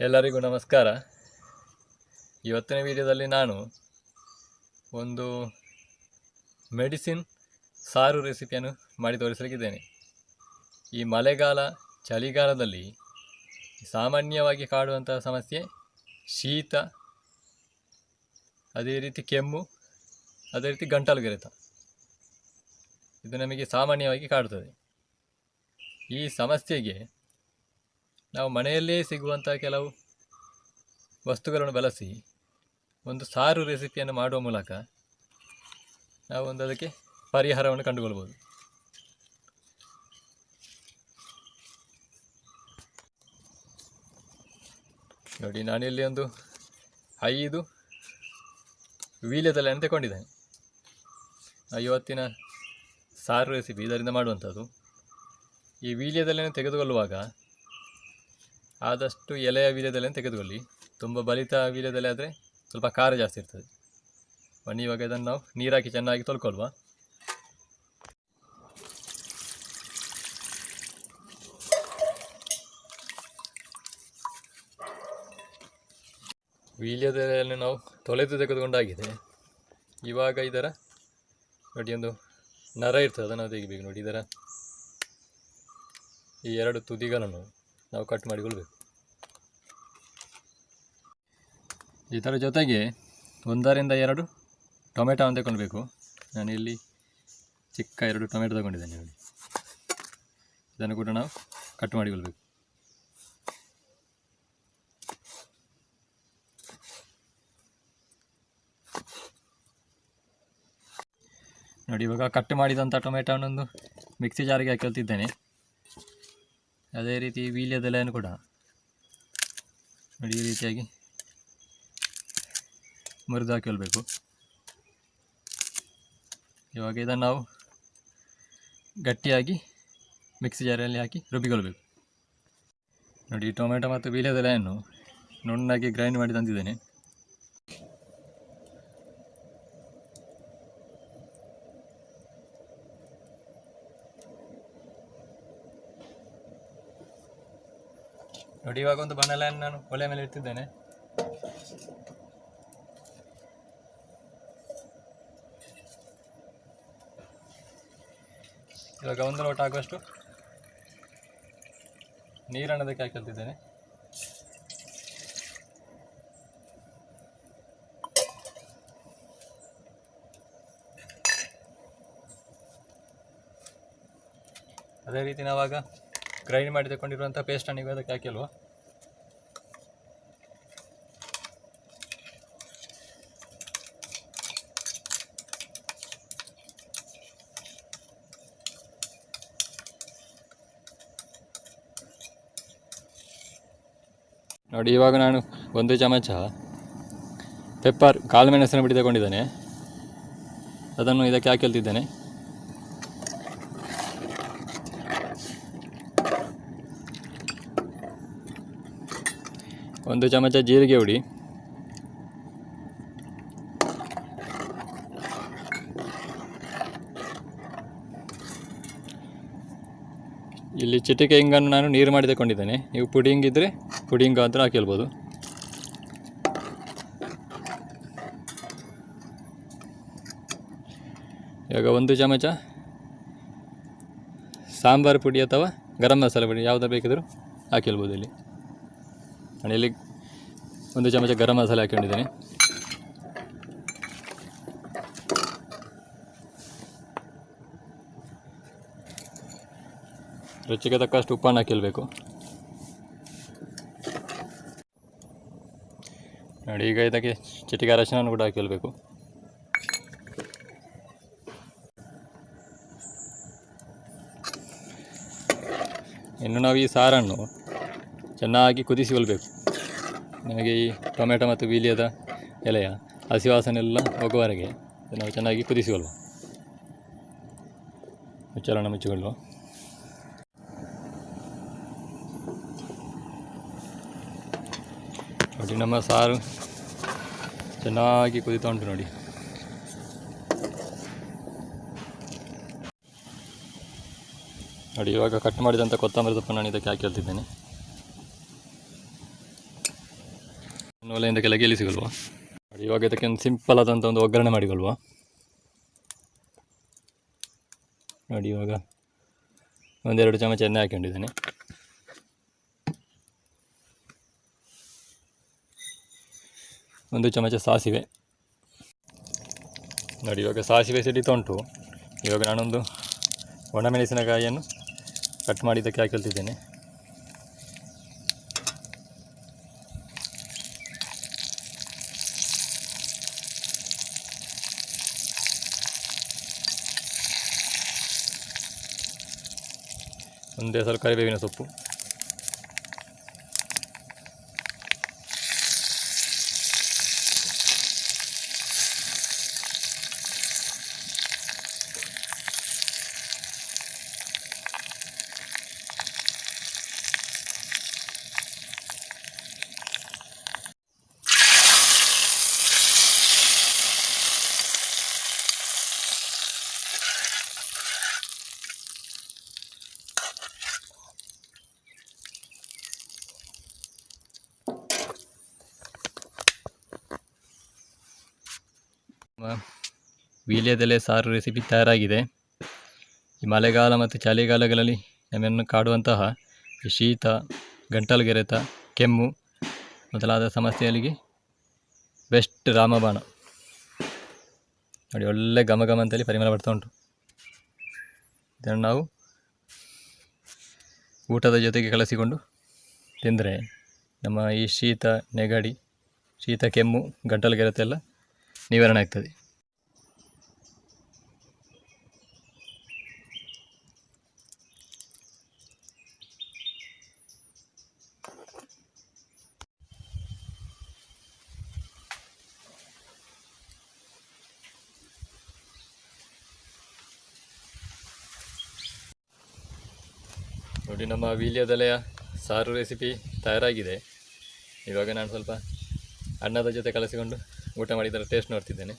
ಎಲ್ಲರಿಗೂ ನಮಸ್ಕಾರ. ಇವತ್ತಿನ ವಿಡಿಯೋದಲ್ಲಿ ನಾನು ಒಂದು ಮೆಡಿಸಿನ್ ಸಾರು ರೆಸಿಪಿಯನ್ನು ಮಾಡಿ ತೋರಿಸಲಿಕ್ಕಿದ್ದೇನೆ. ಈ ಮಳೆಗಾಲ, ಚಳಿಗಾಲದಲ್ಲಿ ಸಾಮಾನ್ಯವಾಗಿ ಕಾಡುವಂತಹ ಸಮಸ್ಯೆ ಶೀತ, ಅದೇ ರೀತಿ ಕೆಮ್ಮು, ಅದೇ ರೀತಿ ಗಂಟಲು ಗೆರೆತ ಇದು ನಮಗೆ ಸಾಮಾನ್ಯವಾಗಿ ಕಾಡುತ್ತದೆ. ಈ ಸಮಸ್ಯೆಗೆ ನಾವು ಮನೆಯಲ್ಲೇ ಸಿಗುವಂಥ ಕೆಲವು ವಸ್ತುಗಳನ್ನು ಬಳಸಿ ಒಂದು ಸಾರು ರೆಸಿಪಿಯನ್ನು ಮಾಡುವ ಮೂಲಕ ನಾವು ಒಂದು ಅದಕ್ಕೆ ಪರಿಹಾರವನ್ನು ಕಂಡುಕೊಳ್ಬೋದು. ನೋಡಿ, ನಾನಿಲ್ಲಿ ಒಂದು ಐದು ವೀಳ್ಯದೆಲೆಯನ್ನು ತಗೊಂಡಿದ್ದೇನೆ ಇವತ್ತಿನ ಸಾರು ರೆಸಿಪಿ ಇದರಿಂದ ಮಾಡುವಂಥದ್ದು. ಈ ವೀಳ್ಯದೆಲೆಯನ್ನು ತೆಗೆದುಕೊಳ್ಳುವಾಗ ಆದಷ್ಟು ಎಲೆಯ ವೀರ್ಯದಲ್ಲೇ ತೆಗೆದುಕೊಳ್ಳಿ. ತುಂಬ ಬಲಿತ ವೀರ್ಯದಲ್ಲಿ ಆದರೆ ಸ್ವಲ್ಪ ಖಾರ ಜಾಸ್ತಿ ಇರ್ತದೆ. ಬನ್ನಿ, ಇವಾಗ ಇದನ್ನು ನಾವು ನೀರಾಕಿ ಚೆನ್ನಾಗಿ ತೊಳ್ಕೊಳ್ವ. ವೀಳ್ಯದೆಲೆಯನ್ನು ನಾವು ತೊಳೆದು ತೆಗೆದುಕೊಂಡಾಗಿದೆ. ಇವಾಗ ಇದರ ನೋಡಿ, ಒಂದು ನರ ಇರ್ತದೆ, ಅದನ್ನು ತೆಗಿಬೇಕು ನೋಡಿ, ಇದರ ಈ ಎರಡು ತುದಿಗಳನ್ನು. ನಾವು ಕಟ್ ಮಾಡಿಕೊಳ್ಬೇಕು ಇದರ ಜೊತೆಗೆ ಒಂದರಿಂದ ಎರಡು ಟೊಮೆಟೊವನ್ನು ತಗೊಳ್ಬೇಕು ನಾನು ಇಲ್ಲಿ ಚಿಕ್ಕ ಎರಡು ಟೊಮೆಟೊ ತಗೊಂಡಿದ್ದೇನೆ ನೋಡಿ. ಇದನ್ನು ಕೂಡ ನಾವು ಕಟ್ ಮಾಡಿಕೊಳ್ಬೇಕು ನೋಡಿ, ಇವಾಗ ಕಟ್ ಮಾಡಿದಂಥ ಟೊಮೆಟೊನೊಂದು ಮಿಕ್ಸಿ ಜಾರಿಗೆ ಹಾಕೊಳ್ತಿದ್ದೇನೆ ಅದೇ ರೀತಿ ವೀಳ್ಯದೆಲೆಯನ್ನು ಕೂಡ ನೋಡಿ ಈ ರೀತಿಯಾಗಿ ಮುರಿದು ಹಾಕಿಕೊಳ್ಬೇಕು. ಇವಾಗ ಇದನ್ನು ನಾವು ಗಟ್ಟಿಯಾಗಿ ಮಿಕ್ಸಿ ಜಾರಲ್ಲಿ ಹಾಕಿ ರುಬ್ಬಿಕೊಳ್ಬೇಕು. ನೋಡಿ ಟೊಮೆಟೊ ಮತ್ತು ವೀಳ್ಯದೆಲೆಯನ್ನು ನುಣ್ಣಾಗಿ ಗ್ರೈಂಡ್ ಮಾಡಿ ತಂದಿದ್ದೇನೆ. ನೋಡಿ, ಇವಾಗ ಒಂದು ಬಣಲೆಯನ್ನು ನಾನು ಒಲೆ ಮೇಲೆ ಇಟ್ಟಿದ್ದೇನೆ. ಇವಾಗ ಒಂದು ಲೋಟ ಆಗುವಷ್ಟು ನೀರನ್ನು ಅದಕ್ಕೆ ಹಾಕಲ್ತಿದ್ದೇನೆ. ಅದೇ ರೀತಿ ನಾವಾಗ ಗ್ರೈಂಡ್ ಮಾಡಿ ತಗೊಂಡಿರುವಂಥ ಪೇಸ್ಟನ್ನು ನೀವು ಅದಕ್ಕೆ ಹಾಕಿಲ್ವ? ನೋಡಿ, ಇವಾಗ ನಾನು ಒಂದು ಚಮಚ ಪೆಪ್ಪರ್ ಕಾಳು ಮೆಣಸಿನ ಬಿಡಿ ತಗೊಂಡಿದ್ದೇನೆ. ಅದನ್ನು ಇದಕ್ಕೆ ಹಾಕಿಲ್ತಿದ್ದೇನೆ ಒಂದು ಚಮಚ ಜೀರಿಗೆ ಹುಡಿ. ಇಲ್ಲಿ ಚಿಟಿಕೆ ಹಿಂಗನ್ನು ನಾನು ನೀರು ಮಾಡಿ ತಗೊಂಡಿದ್ದೇನೆ ನೀವು ಪುಡಿಂಗ್ ಇದ್ದರೆ ಪುಡಿಂಗ್ ಅಂತ ಹಾಕಿಲ್ಬೋದು ಇವಾಗ ಒಂದು ಚಮಚ ಸಾಂಬಾರು ಪುಡಿ ಅಥವಾ ಗರಂ ಮಸಾಲೆ ಪುಡಿ ಯಾವುದು ಬೇಕಿದ್ರೂ ಹಾಕಿಲ್ಬೋದು ಇಲ್ಲಿ. ನಾನು ಒಂದು ಚಮಚ ಗರಂ ಮಸಾಲೆ ಹಾಕ್ಕೊಂಡಿದ್ದೀನಿ. ರುಚಿಗೆ ತಕ್ಕಷ್ಟು ಉಪ್ಪನ್ನು ಹಾಕಿಲ್ಬೇಕು ನೋಡಿ, ಈಗ ಇದಕ್ಕೆ ಚಿಟಿಕೆ ಅರಶಿನ ಕೂಡ ಹಾಕಿಲ್ಬೇಕು ಇನ್ನು ನಾವು ಈ ಸಾರನ್ನು ಚೆನ್ನಾಗಿ ಕುದಿಸಿಕೊಳ್ಬೇಕು ನಮಗೆ ಈ ಟೊಮೆಟೊ ಮತ್ತು ವೀಳ್ಯದ ಎಲೆಯ ಹಸಿ ವಾಸನೆ ಎಲ್ಲ ಹೋಗುವವರೆಗೆ ನಾವು ಚೆನ್ನಾಗಿ ಕುದಿಸಿಕೊಳ್ಳುವ ಮುಚ್ಚಳನ ಮುಚ್ಚಿಕೊಳ್ಳುವ. ನೋಡಿ, ನಮ್ಮ ಸಾರು ಚೆನ್ನಾಗಿ ಕುದಿತಾ ಉಂಟು ನೋಡಿ. ನೋಡಿ, ಇವಾಗ ಕಟ್ ಮಾಡಿದಂಥ ಕೊತ್ತಂಬರಿ ಸೊಪ್ಪು ನಾನು ಇದಕ್ಕೆ ಹಾಕಿ ಒಲೆಯಿಂದ ಕೆಳಗೆ ಇಳಿಸಿಕೊಳ್ಳುವ. ನೋಡಿ, ಇವಾಗ ಇದಕ್ಕೆ ಒಂದು ಸಿಂಪಲ್ ಆದಂಥ ಒಂದು ಒಗ್ಗರಣೆ ಮಾಡಿಕೊಳ್ಳುವ. ನೋಡಿ ಇವಾಗ ಒಂದೆರಡು ಚಮಚ ಎಣ್ಣೆ ಹಾಕೊಂಡಿದ್ದೇನೆ ಒಂದು ಚಮಚ ಸಾಸಿವೆ. ನೋಡಿ ಇವಾಗ ಸಾಸಿವೆ ಸಿಡಿತ ಉಂಟು. ಇವಾಗ ನಾನೊಂದು ಒಣಮೆಣಸಿನಕಾಯಿಯನ್ನು ಕಟ್ ಮಾಡಿದ್ದಕ್ಕೆ ಹಾಕಿಳ್ತಿದ್ದೇನೆ ಒಂದೇ ಸ್ವಲ್ಪ ಕರಿಬೇವಿನ ಸೊಪ್ಪು ವೀಳ್ಯದೆಲೆ ಸಾರು ರೆಸಿಪಿ ತಯಾರಾಗಿದೆ. ಈ ಮಳೆಗಾಲ ಮತ್ತು ಚಳಿಗಾಲಗಳಲ್ಲಿ ನಮ್ಮನ್ನು ಕಾಡುವಂತಹ ಈ ಶೀತ, ಗಂಟಲುಗೆರೆತ, ಕೆಮ್ಮು ಮೊದಲಾದ ಸಮಸ್ಯೆಗಳಿಗೆ ಬೆಸ್ಟ್ ರಾಮಬಾಣ. ನೋಡಿ, ಒಳ್ಳೆ ಘಮ ಘಮ ಅಂತೇಳಿ ಪರಿಮಳ ಬರ್ತಾ ಉಂಟು. ಇದನ್ನು ನಾವು ಊಟದ ಜೊತೆಗೆ ಕಲಸಿಕೊಂಡು ತಿಂದರೆ ನಮ್ಮ ಈ ಶೀತ ನೆಗಡಿ, ಶೀತ ಕೆಮ್ಮು ಗಂಟಲುಗೆರೆತ ಎಲ್ಲ ನಿವಾರಣೆ ಆಗ್ತದೆ. ನೋಡಿ ನಮ್ಮ ವೀಳ್ಯದೆಲೆಯ ಸಾರು ರೆಸಿಪಿ ತಯಾರಾಗಿದೆ. ಇವಾಗ ನಾನು ಸ್ವಲ್ಪ ಅನ್ನದ ಜೊತೆ ಕಲಸಿಕೊಂಡು ಊಟ ಮಾಡಿದ್ದರ ಟೇಸ್ಟ್ ನೋಡ್ತಿದ್ದೇನೆ.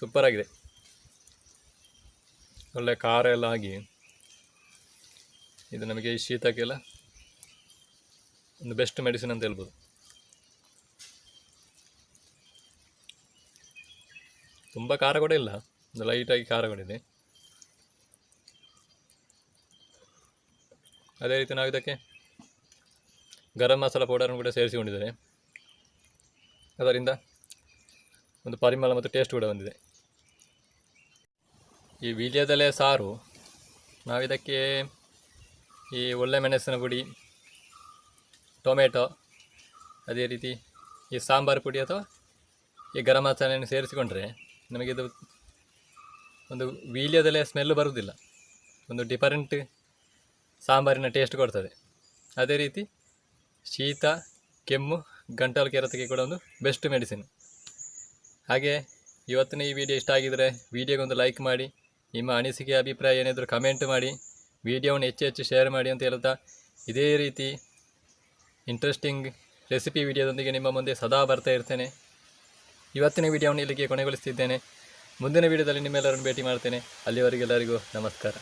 ಸೂಪರ್ ಆಗಿದೆ. ಒಳ್ಳೆ ಖಾರ ಎಲ್ಲ ಆಗಿ ಇದು ನಮಗೆ ಈ ಶೀತಕ್ಕೆಲ್ಲ ಒಂದು ಬೆಸ್ಟ್ ಮೆಡಿಸಿನ್ ಅಂತ ಹೇಳ್ಬೋದು. ತುಂಬ ಖಾರ ಕೂಡ ಇಲ್ಲ, ಒಂದು ಲೈಟಾಗಿ ಖಾರ ಕೂಡ ಇದೆ. ಅದೇ ರೀತಿ ನಾವು ಇದಕ್ಕೆ ಗರಂ ಮಸಾಲ ಪೌಡರನ್ನು ಕೂಡ ಸೇರಿಸಿಕೊಂಡಿದ್ದೇನೆ ಅದರಿಂದ ಒಂದು ಪರಿಮಳ ಮತ್ತು ಟೇಸ್ಟ್ ಕೂಡ ಬಂದಿದೆ. ಈ ವೀಳ್ಯದೆಲೆ ಸಾರು ನಾವಿದಕ್ಕೆ ಈ ಒಳ್ಳೆ ಮೆಣಸಿನ ಪುಡಿ, ಟೊಮೆಟೊ, ಅದೇ ರೀತಿ ಈ ಸಾಂಬಾರು ಪುಡಿ ಅಥವಾ ಈ ಗರಂ ಮಸಾಲೆಯನ್ನು ಸೇರಿಸಿಕೊಂಡ್ರೆ ನಮಗಿದು ಒಂದು ವೀಳ್ಯದೆಲೆ ಸ್ಮೆಲ್ಲು ಬರುವುದಿಲ್ಲ. ಒಂದು ಡಿಫರೆಂಟ್ ಸಾಂಬಾರಿನ ಟೇಸ್ಟ್ ಕೊಡ್ತದೆ. ಅದೇ ರೀತಿ ಶೀತ, ಕೆಮ್ಮು, ಗಂಟಲು ಕೆರೆತಕ್ಕೆ ಕೂಡ ಒಂದು ಬೆಸ್ಟ್ ಮೆಡಿಸಿನ್ ಹಾಗೆ ಇವತ್ತಿನ ಈ ವಿಡಿಯೋ ಇಷ್ಟ ಆಗಿದರೆ ವಿಡಿಯೋಗೊಂದು ಲೈಕ್ ಮಾಡಿ, ನಿಮ್ಮ ಅನಿಸಿಕೆ, ಅಭಿಪ್ರಾಯ ಏನಾದರೂ ಕಮೆಂಟ್ ಮಾಡಿ ವಿಡಿಯೋವನ್ನು ಹೆಚ್ಚು ಹೆಚ್ಚು ಶೇರ್ ಮಾಡಿ ಅಂತ ಹೇಳ್ತಾ ಇದೇ ರೀತಿ ಇಂಟ್ರೆಸ್ಟಿಂಗ್ ರೆಸಿಪಿ ವಿಡಿಯೋದೊಂದಿಗೆ ನಿಮ್ಮ ಮುಂದೆ ಸದಾ ಬರ್ತಾ ಇರ್ತೇನೆ. ಇವತ್ತಿನ ವಿಡಿಯೋವನ್ನು ಇಲ್ಲಿಗೆ ಕೊನೆಗೊಳಿಸ್ತಿದ್ದೇನೆ. ಮುಂದಿನ ವಿಡಿಯೋದಲ್ಲಿ ನಿಮ್ಮೆಲ್ಲರನ್ನು ಭೇಟಿ ಮಾಡ್ತೇನೆ. ಅಲ್ಲಿವರೆಗೆಲ್ಲರಿಗೂ ನಮಸ್ಕಾರ.